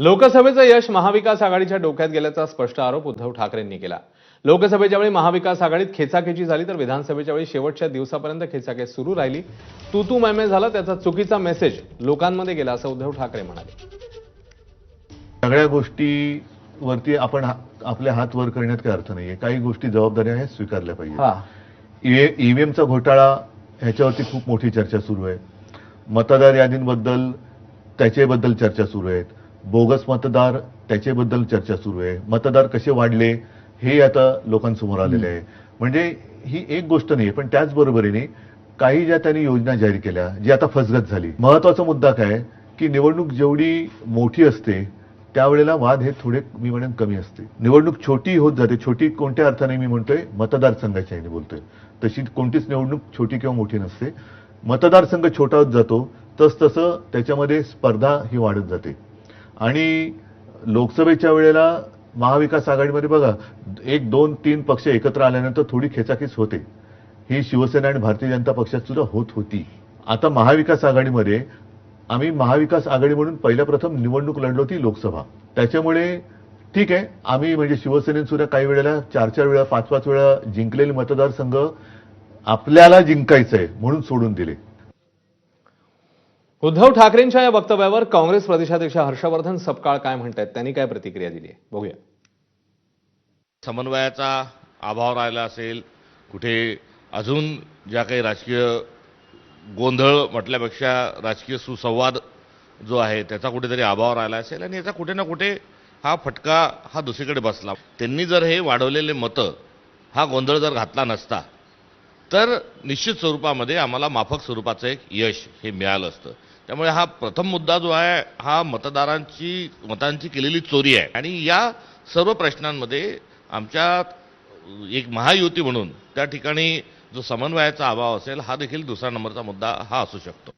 लोकसभेचं यश महाविकास आघाडीच्या डोक्यात गेल्याचा स्पष्ट आरोप उद्धव ठाकरेंनी केला. लोकसभेच्या वेळी महाविकास आघाडीत खेचाखेची झाली तर विधानसभेच्या वेळी शेवटच्या दिवसापर्यंत खेचाखेच सुरू राहिली. तू तू मैमे झाला त्याचा चुकीचा मेसेज लोकांमध्ये गेला असं उद्धव ठाकरे म्हणाले. सगळ्या गोष्टीवरती आपण हा- आपले हात वर करण्यात काही अर्थ नाहीये. काही गोष्टी जबाबदाऱ्या आहेत स्वीकारल्या पाहिजे ईव्हीएमचा घोटाळा ह्याच्यावरती खूप मोठी चर्चा सुरू आहे. मतदार यादींबद्दल त्याच्याबद्दल चर्चा सुरू आहेत. बोगस मतदार त्याच्याबद्दल चर्चा सुरू आहे. मतदार कसे वाढले हे आता लोकांसमोर आलेले आहे. म्हणजे ही एक गोष्ट नाही पण त्याचबरोबरीने काही ज्या त्यांनी योजना जाहीर केल्या जी आता फसगत झाली. महत्त्वाचा मुद्दा काय की निवडणूक जेवढी मोठी असते त्यावेळेला वाद हे थोडे मी म्हणेन कमी असते. निवडणूक छोटी होत जाते. छोटी कोणत्या अर्थाने मी म्हणतोय मतदारसंघाच्या ह्याने बोलतोय. तशी कोणतीच निवडणूक छोटी किंवा मोठी नसते. मतदारसंघ छोटा होत जातो तस तसं त्याच्यामध्ये स्पर्धा ही वाढत जाते. आणि लोकसभेच्या वेळेला महाविकास आघाडीमध्ये बघा एक दोन तीन पक्ष एकत्र आल्यानंतर थोडी खेचाखेच होते. ही शिवसेना आणि भारतीय जनता पक्षात सुद्धा होत होती. आता महाविकास आघाडीमध्ये आम्ही महाविकास आघाडी म्हणून पहिल्या प्रथम निवडणूक लढलो होती लोकसभा. त्याच्यामुळे ठीक आहे आम्ही म्हणजे शिवसेनेने सुद्धा काही वेळेला चार चार वेळा पाच पाच वेळा जिंकलेले मतदारसंघ आपल्याला जिंकायचं आहे म्हणून सोडून दिले. उद्धव ठाकरेंच्या या वक्तव्यावर काँग्रेस प्रदेशाध्यक्ष हर्षवर्धन सपकाळ काय म्हणतायत? त्यांनी काय प्रतिक्रिया दिली आहे? बघूया. समन्वयाचा अभाव राहिला असेल कुठे अजून ज्या काही राजकीय गोंधळ म्हटल्यापेक्षा राजकीय सुसंवाद जो आहे त्याचा कुठेतरी अभाव राहिला असेल आणि याचा कुठे ना कुठे हा फटका हा दुसरीकडे बसला. त्यांनी जर हे वाढवलेले मतं हा गोंधळ जर घातला नसता तर निश्चित स्वरूपामध्ये आम्हाला माफक स्वरूपाचं एक यश हे मिळालं असतं. त्यामुळे हा प्रथम मुद्दा जो आहे हा मतदारांची मतांची केलेली चोरी आहे. आणि या सर्व प्रश्नांमध्ये आमच्या एक महायुती म्हणून त्या ठिकाणी जो समन्वयाचा अभाव असेल हा देखील दुसरा नंबरचा मुद्दा हा असू शकतो.